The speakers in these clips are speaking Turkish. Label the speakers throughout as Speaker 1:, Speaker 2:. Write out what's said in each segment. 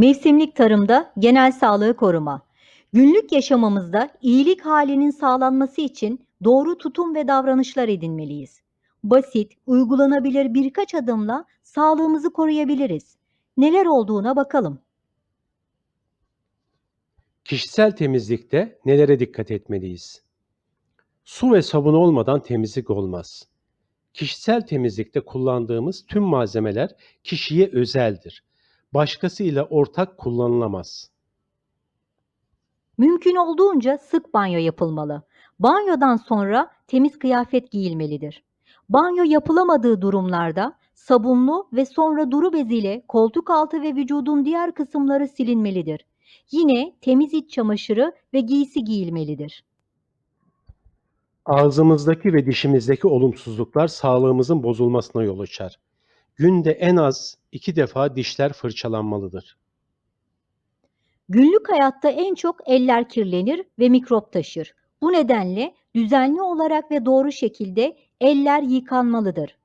Speaker 1: Mevsimlik tarımda genel sağlığı koruma. Günlük yaşamımızda iyilik halinin sağlanması için doğru tutum ve davranışlar edinmeliyiz. Basit, uygulanabilir birkaç adımla sağlığımızı koruyabiliriz. Neler olduğuna bakalım.
Speaker 2: Kişisel temizlikte nelere dikkat etmeliyiz? Su ve sabun olmadan temizlik olmaz. Kişisel temizlikte kullandığımız tüm malzemeler kişiye özeldir. Başkasıyla ortak kullanılamaz.
Speaker 1: Mümkün olduğunca sık banyo yapılmalı. Banyodan sonra temiz kıyafet giyilmelidir. Banyo yapılamadığı durumlarda sabunlu ve sonra duru beziyle koltuk altı ve vücudun diğer kısımları silinmelidir. Yine temiz iç çamaşırı ve giysi giyilmelidir.
Speaker 2: Ağzımızdaki ve dişimizdeki olumsuzluklar sağlığımızın bozulmasına yol açar. Günde en az iki defa dişler fırçalanmalıdır.
Speaker 1: Günlük hayatta en çok eller kirlenir ve mikrop taşır. Bu nedenle düzenli olarak ve doğru şekilde eller yıkanmalıdır.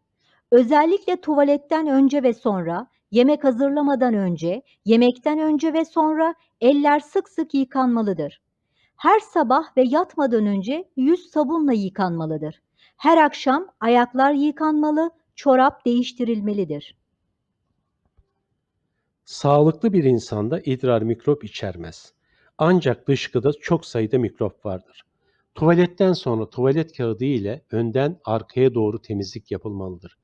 Speaker 1: Özellikle tuvaletten önce ve sonra, yemek hazırlamadan önce, yemekten önce ve sonra eller sık sık yıkanmalıdır. Her sabah ve yatmadan önce yüz sabunla yıkanmalıdır. Her akşam ayaklar yıkanmalı, çorap değiştirilmelidir.
Speaker 2: Sağlıklı bir insanda idrar mikrop içermez. Ancak dışkıda çok sayıda mikrop vardır. Tuvaletten sonra tuvalet kağıdı ile önden arkaya doğru temizlik yapılmalıdır.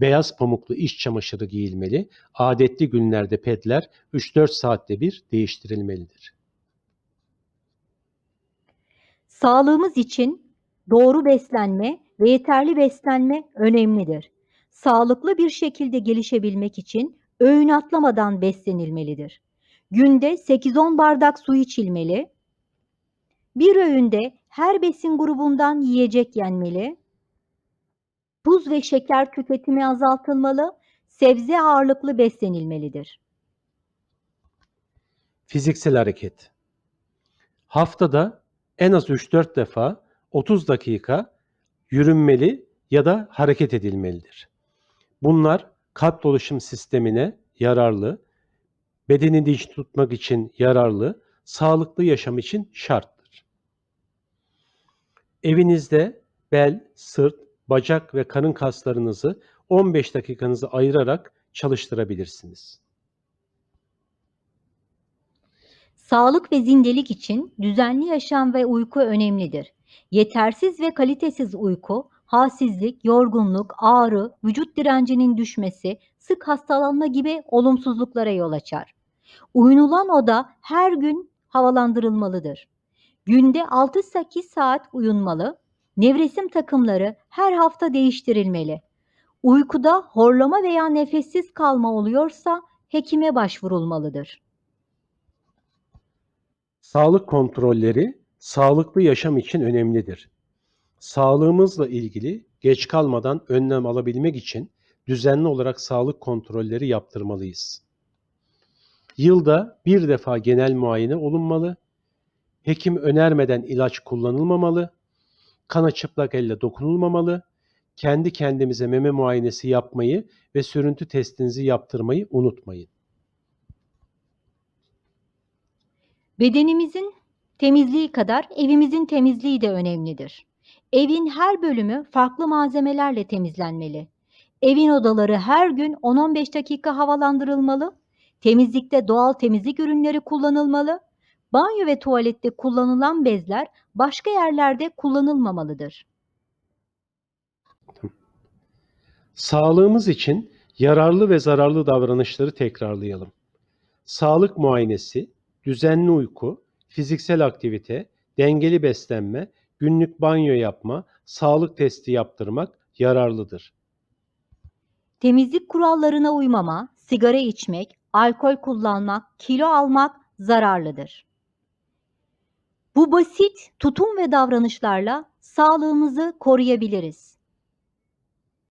Speaker 2: Beyaz pamuklu iç çamaşırı giyilmeli, adetli günlerde pedler 3-4 saatte bir değiştirilmelidir.
Speaker 1: Sağlığımız için doğru beslenme ve yeterli beslenme önemlidir. Sağlıklı bir şekilde gelişebilmek için öğün atlamadan beslenilmelidir. Günde 8-10 bardak su içilmeli. Bir öğünde her besin grubundan yiyecek yenmeli. Tuz ve şeker tüketimi azaltılmalı. Sebze ağırlıklı beslenilmelidir.
Speaker 2: Fiziksel hareket. Haftada en az 3-4 defa 30 dakika yürünmeli ya da hareket edilmelidir. Bunlar kalp dolaşım sistemine yararlı, bedeni dinç tutmak için yararlı, sağlıklı yaşam için şarttır. Evinizde bel, sırt, bacak ve karın kaslarınızı 15 dakikanızı ayırarak çalıştırabilirsiniz.
Speaker 1: Sağlık ve zindelik için düzenli yaşam ve uyku önemlidir. Yetersiz ve kalitesiz uyku, halsizlik, yorgunluk, ağrı, vücut direncinin düşmesi, sık hastalanma gibi olumsuzluklara yol açar. Uyunulan oda her gün havalandırılmalıdır. Günde 6-8 saat uyunmalı, nevresim takımları her hafta değiştirilmeli. Uykuda horlama veya nefessiz kalma oluyorsa hekime başvurulmalıdır.
Speaker 2: Sağlık kontrolleri sağlıklı yaşam için önemlidir. Sağlığımızla ilgili geç kalmadan önlem alabilmek için düzenli olarak sağlık kontrolleri yaptırmalıyız. Yılda bir defa genel muayene olunmalı, hekim önermeden ilaç kullanılmamalı, kana çıplak elle dokunulmamalı, kendi kendimize meme muayenesi yapmayı ve sürüntü testinizi yaptırmayı unutmayın.
Speaker 1: Bedenimizin temizliği kadar evimizin temizliği de önemlidir. Evin her bölümü farklı malzemelerle temizlenmeli. Evin odaları her gün 10-15 dakika havalandırılmalı. Temizlikte doğal temizlik ürünleri kullanılmalı. Banyo ve tuvalette kullanılan bezler başka yerlerde kullanılmamalıdır.
Speaker 2: Sağlığımız için yararlı ve zararlı davranışları tekrarlayalım. Sağlık muayenesi, düzenli uyku, fiziksel aktivite, dengeli beslenme, günlük banyo yapma, sağlık testi yaptırmak yararlıdır.
Speaker 1: Temizlik kurallarına uymama, sigara içmek, alkol kullanmak, kilo almak zararlıdır. Bu basit tutum ve davranışlarla sağlığımızı koruyabiliriz.